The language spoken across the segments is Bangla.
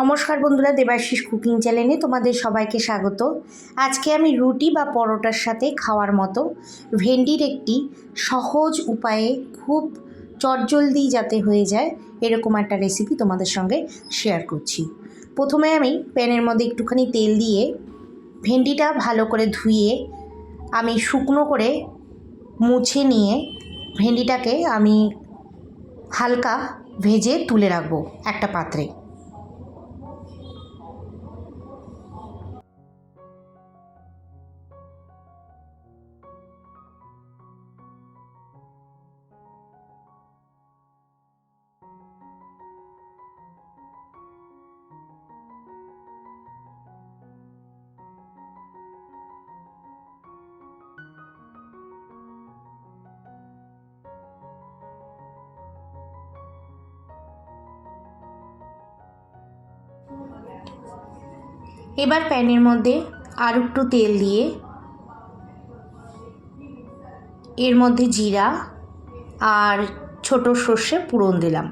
নমস্কার বন্ধুরা, দেবাশিস কুকিং চ্যানেলে তোমাদের সবাইকে স্বাগত। আজকে আমি রুটি বা পরোটার সাথে খাওয়ার মতো ভেন্ডির একটি সহজ উপায়ে খুব চটজলদি যাতে হয়ে যায়, এরকম একটা রেসিপি তোমাদের সঙ্গে শেয়ার করছি। প্রথমে আমি প্যানের মধ্যে একটুখানি তেল দিয়ে ভেন্ডিটা ভালো করে ধুয়ে আমি শুকনো করে মুছে নিয়ে ভেন্ডিটাকে আমি হালকা ভেজে তুলে রাখব একটা পাত্রে। এবার প্যানের মধ্যে আর একটু তেল দিয়ে, এর মধ্যে জিরা আর ছোট সর্ষে পুরন দিলাম।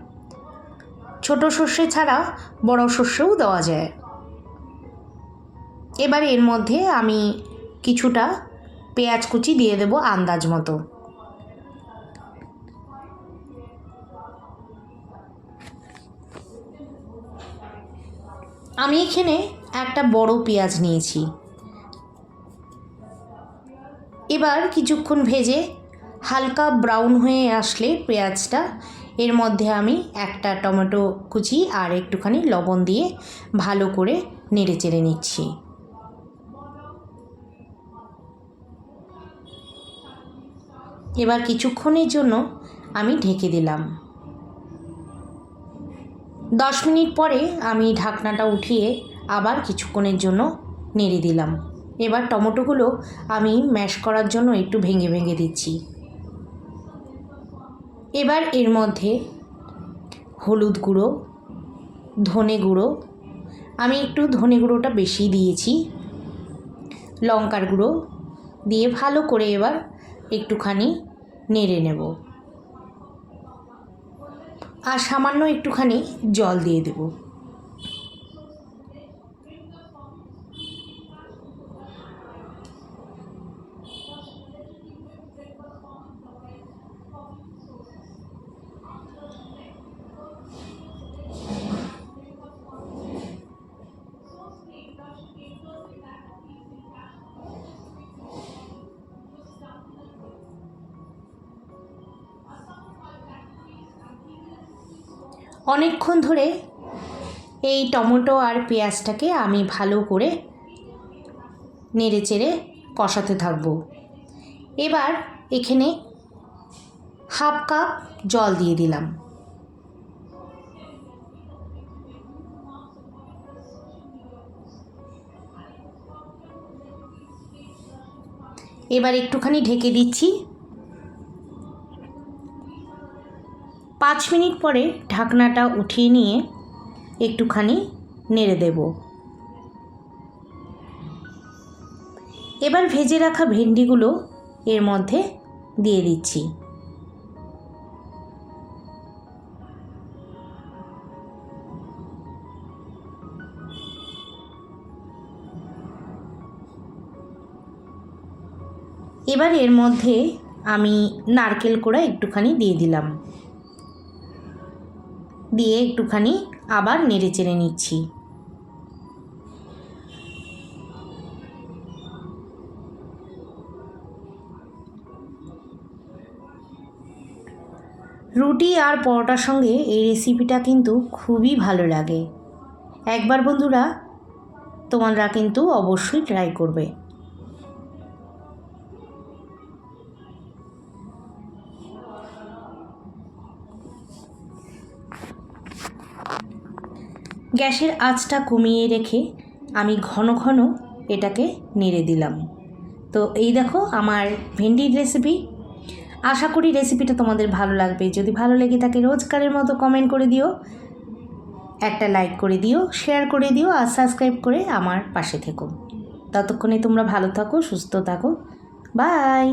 ছোট সর্ষে ছাড়া বড় সর্ষেও দেওয়া যায়। এবার এর মধ্যে আমি কিছুটা পেঁয়াজ কুচি দিয়ে দেবো আন্দাজ মতো। আমি এখানে একটা বড় পেঁয়াজ নিয়েছি। এবার কিছুক্ষণ ভেজে হালকা ব্রাউন হয়ে আসলে পেঁয়াজটা, এর মধ্যে আমি একটা টমেটো কুচি আর একটুখানি লবণ দিয়ে ভালো করে নেড়ে চেড়ে নিচ্ছি। এবার কিছুক্ষণের জন্য আমি ঢেকে দিলাম। দশ মিনিট পরে আমি ঢাকনাটা উঠিয়ে আবার কিছুক্ষণের জন্য নেড়ে দিলাম। এবার টমেটোগুলো আমি ম্যাশ করার জন্য একটু ভেঙে ভেঙে দিচ্ছি। এবার এর মধ্যে হলুদ গুঁড়ো, ধনে গুঁড়ো, আমি একটু ধনে গুঁড়োটা বেশি দিয়েছি। লঙ্কার গুঁড়ো দিয়ে ভালো করে এবার একটুখানি নেড়ে নেব। আর সামান্য একটুখানি জল দিয়ে দেব। অনেকক্ষণ ধরে এই টমেটো আর পেঁয়াজটাকে আমি ভালো করে নেড়ে চেড়ে কষাতে থাকব। এবার এখানে হাফ কাপ জল দিয়ে দিলাম। এবার একটুখানি ঢেকে দিচ্ছি। পাঁচ মিনিট পরে ঢাকনাটা উঠিয়ে নিয়ে একটুখানি নেড়ে দেব। এবার ভেজে রাখা ভেন্ডিগুলো এর মধ্যে দিয়ে দিচ্ছি। এবার এর মধ্যে আমি নারকেল কোড়া একটুখানি দিয়ে দিলাম। দিয়ে একটুখানি আবার নেড়ে চেড়ে নিচ্ছি। রুটি আর পরোটার সঙ্গে এই রেসিপিটা কিন্তু খুবই ভালো লাগে। একবার বন্ধুরা, তোমরা কিন্তু অবশ্যই ট্রাই করবে। গ্যাসের আঁচটা কমিয়ে রেখে আমি ঘন ঘন এটাকে নেড়ে দিলাম। তো এই দেখো আমার ভেন্ডির রেসিপি আশা করি রেসিপিটা তোমাদের ভালো লাগবে। যদি ভালো লেগে থাকে রোজকারের মতো কমেন্ট করে দিও, একটা লাইক করে দিও শেয়ার করে দিও আর সাবস্ক্রাইব করে আমার পাশে থেকো। ততক্ষণে তোমরা ভালো থাকো, সুস্থ থাকো। বাই